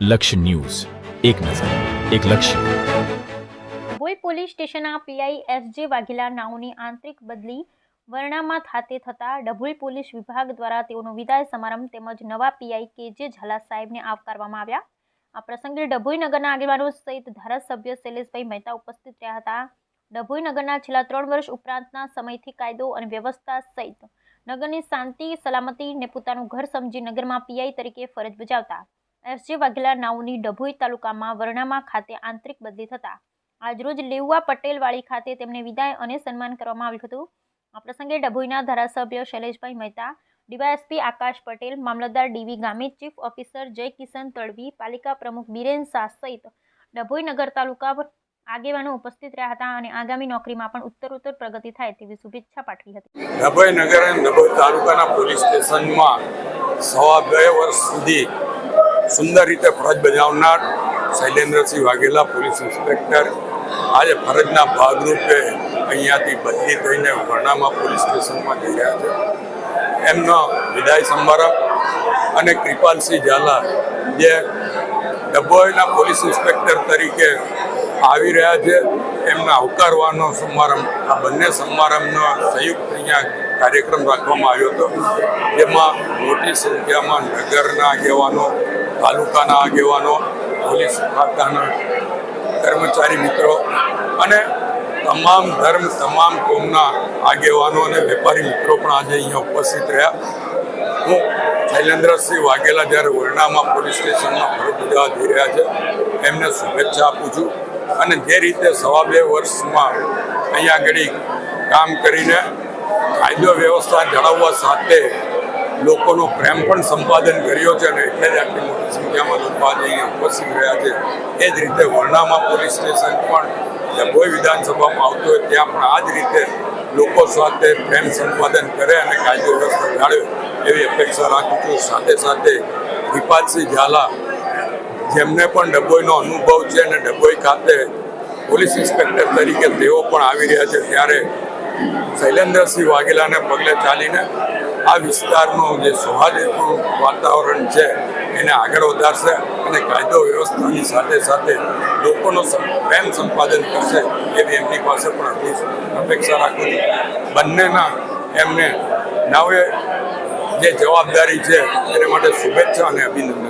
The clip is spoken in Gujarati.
લક્ષ્ય ન્યૂઝ. એક નજર, એક લક્ષ્ય. ભોઈ પોલીસ સ્ટેશનના પીઆઈ એસજે વાઘેલા નાઓની આંતરિક બદલી વર્ણામાં ખાતે થતા ડભોઈ પોલીસ વિભાગ દ્વારા તેઓનો વિદાય સમારંભ તેમજ નવા પીઆઈ કે જે ઝાલા સાહેબને આવકારવામાં આવ્યા. આ પ્રસંગે ડભોઈ નગરના આગેવાનો સહિત ધારાસભ્ય શૈલેષભાઈ મહેતા ઉપસ્થિત રહ્યા હતા. ડભોઈ નગરના છેલ્લા ત્રણ વર્ષ ઉપરાંતના સમયથી કાયદો અને વ્યવસ્થા સહિત નગરની શાંતિ સલામતીને પોતાનું ઘર સમજી નગરમાં પીઆઈ તરીકે ફરજ બજાવતા એસજે વાઘેલા નાઓની ડભોઈ તાલુકામાં વર્ણામાં ખાતે આંતરિક બદલી થતા. આજરોજ લેઉવા પટેલવાળી ખાતે તેમને વિદાય અને સન્માન કરવામાં આવ્યું હતું. આ પ્રસંગે ડભોઈના ધારાસભ્ય શૈલેષભાઈ મહેતા, ડીવાયએસપી આકાશ પટેલ, મામલતદાર DV Gamit, chief officer Jay Kishan Tadvi, પાલિકા પ્રમુખ બિરેન શાહ સહિત ડભોઈ નગર તાલુકા આગેવાનો ઉપસ્થિત રહ્યા હતા અને આગામી નોકરીમાં પણ ઉત્તરોત્તર પ્રગતિ થાય તેવી શુભેચ્છા પાઠવી હતી. ડભોઈ નગર અને ડભોઈ તાલુકાના પોલીસ સ્ટેશનમાં સવા બે વર્ષ સુધી સુંદર રીતે ફરજ બજાવનાર શૈલેન્દ્રસિંહ વાઘેલા પોલીસ ઇન્સ્પેક્ટર. આજે ફરજના ભાગરૂપે અહીંયાથી બદલી થઈને વર્ણામાં પોલીસ સ્ટેશનમાં જઈ રહ્યા છે. એમનો વિદાય સમારંભ અને કૃપાલસિંહ ઝાલા જે ડભોઈના પોલીસ ઇન્સ્પેક્ટર તરીકે આવી રહ્યા છે, એમને આવકારવાનો સમારંભ, આ બંને સમારંભનો સંયુક્ત અહીંયા કાર્યક્રમ રાખવામાં આવ્યો હતો, જેમાં મોટી સંખ્યામાં નગરના આગેવાનો તાલુકાના આગેવાનો, પોલીસ ખાતાના કર્મચારી મિત્રો અને તમામ ધર્મ, તમામ કોમના આગેવાનો અને વેપારી મિત્રો પણ આજે અહીંયા ઉપસ્થિત રહ્યા. હું શૈલેન્દ્રસિંહ વાઘેલા જ્યારે વર્ણામાં પોલીસ સ્ટેશનમાં ફરજ બજાવવા જઈ રહ્યા છે, એમને શુભેચ્છા આપું છું અને જે રીતે સવા બે વર્ષમાં અહીંયા આગળ કામ કરીને કાયદો વ્યવસ્થા જાળવવા સાથે લોકોનો પ્રેમ પણ સંપાદન કર્યો છે અને એટલે જ આટલી મોટી સંખ્યામાં લોકો આજે અહીંયા ઉપસ્થિત રહ્યા છે. એ જ રીતે વરણામાં પોલીસ સ્ટેશન પણ ડભોઈ વિધાનસભામાં આવતું હોય ત્યાં પણ આ જ રીતે લોકો સાથે પ્રેમ સંપાદન કરે અને કાયદો વ્યવસ્થા જાળવે એવી અપેક્ષા રાખું છું. સાથે સાથે વિપાલસિંહ ઝાલા, જેમને પણ ડભોઈનો અનુભવ છે અને ડભોઈ ખાતે પોલીસ ઇન્સ્પેક્ટર તરીકે તેઓ પણ આવી રહ્યા છે. ત્યારે શૈલેન્દ્રસિંહ વાઘેલાને પગલે ચાલીને આ વિસ્તારનું જે સૌહાર્દપૂર્ણ વાતાવરણ છે, એને આગળ વધારશે અને કાયદો વ્યવસ્થાની સાથે સાથે લોકોનો પ્રેમ સંપાદન કરશે એવી એમની પાસે પણ અપેક્ષા રાખું છું. બંનેના એમને નવે જે જવાબદારી છે, એને માટે શુભેચ્છા અને અભિનંદન.